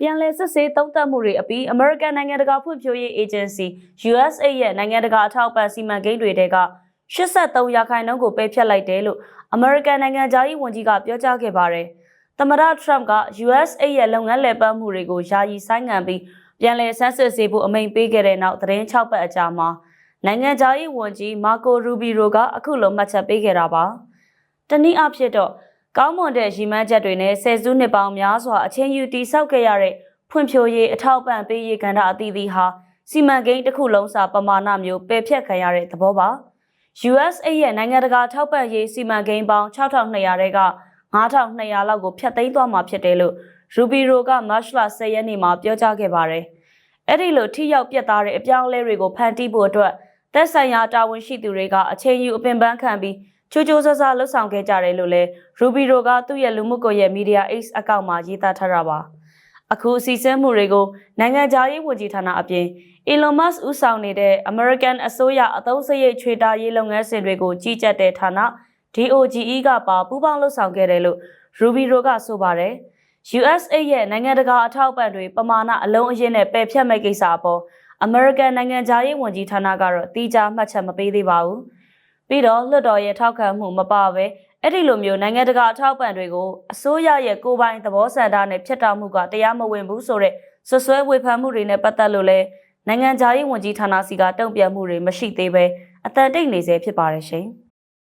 ပြန်လည်စစ်ဆေးသုံးသပ်မှုတွေအပြီး American နိုင်ငံတကာဖွံ့ဖြိုးရေး Agency USA ရဲ့နိုင်ငံတကာအထောက်အပံ့စီမံကိန်းတွေတဲက83ရာခိုင်နှုန်းကိုပယ်ဖျက်လိုက်တယ်လို့ American နိုင်ငံသားရေးဝန်ကြီးကပြောကြားခဲ့ပါတယ်။သမ္မတ Trump က USA ရဲ့လုပ်ငန်းလည်ပတ်မှုတွေကိုယာယီဆိုင်းငံ့ပြီးပြန်လည်ဆန်းစစ်စေဖို့အမိန့်ပေးခဲ့တဲ့နောက်သတင်း6ပတ်အကြာမှာနိုင်ငံသားရေးဝန်ကြီးမာကိုရူဘီရိုကအခုလိုမှတ်ချက်ပေးခဲ့တာပါ။တနည်းအားဖြင့်တော့ ကောင်းမွန်တဲ့ရည်မှန်းချက်တွေနဲ့ဆယ်စုနှစ်ပေါင်းများစွာအချင်းယူတည်ဆောက်ခဲ့ရတဲ့ဖွံ့ဖြိုးရေးအထောက်ပံ့ပေးရေးကဏ္ဍအသီးသီးဟာစီမံကိန်းတစ်ခုလုံးစာပမာဏမျိုးပယ်ဖျက်ခံရတဲ့သဘောပါ။ USA ရဲ့နိုင်ငံတကာထောက်ပံ့ရေးစီမံကိန်းပေါင်း6200တဲက9200လောက်ကိုဖျက်သိမ်းသွားမှာဖြစ်တယ်လို့ရူဘီရိုကမတ်လ10ရက်နေ့မှာပြောကြားခဲ့ပါတယ်။အဲ့ဒီလိုထိရောက်ပြတ်သားတဲ့အပြောင်းအလဲတွေကိုဖန်တီးဖို့အတွက်သက်ဆိုင်ရာတာဝန်ရှိသူတွေကအချိန်ယူအပင်ပန်းခံပြီး ချိုးချိုးဆဆလှုပ်ဆောင်ခဲ့ကြတယ်လို့လည်းရူဘီရိုကသူ့ရဲ့လူမှုကွန်ရက်မီဒီယာ X အကောင့်မှာရေးသားထားတာပါ။အခုအစီအစဉ်မှုတွေကိုနိုင်ငံခြားရေးဝန်ကြီးဌာနအပြင် Elon Musk ဦးဆောင်နေတဲ့ American အစိုးရအသုံးစရိတ်ချွေတာရေးလုပ်ငန်းစဉ်တွေကိုကြီးကြပ်တဲ့ဌာန DOGE ကပါပူးပေါင်းလှုပ်ဆောင်ခဲ့တယ်လို့ Rubio ကဆိုပါတယ်။ USA ရဲ့နိုင်ငံတကာအထောက်အပံ့တွေပမာဏအလုံးအရင်းနဲ့ပယ်ဖြတ်မဲ့ကိစ္စအပေါ် American နိုင်ငံသားရေးဝန်ကြီးဌာနကတော့တီးခြားမှတ်ချက်မပေးသေးပါဘူး။ ပြီးတော့လွှတ်တော်ရဲ့ထောက်ခံမှုမပါဘဲအဲ့ဒီလိုမျိုးနိုင်ငံတကာအထောက်အပံ့တွေကိုအစိုးရရဲ့ကိုယ်ပိုင်သဘောဆန္ဒနဲ့ဖျက်တောက်မှုကတရားမဝင်ဘူးဆိုတဲ့ဆွဆွဲဝေဖန်မှုတွေနဲ့ပတ်သက်လို့လဲနိုင်ငံခြားရေးဝန်ကြီးဌာနစီကတုံ့ပြန်မှုတွေမရှိသေးပဲအတန်တိတ်နေစေဖြစ်ပါတယ်ရှင်။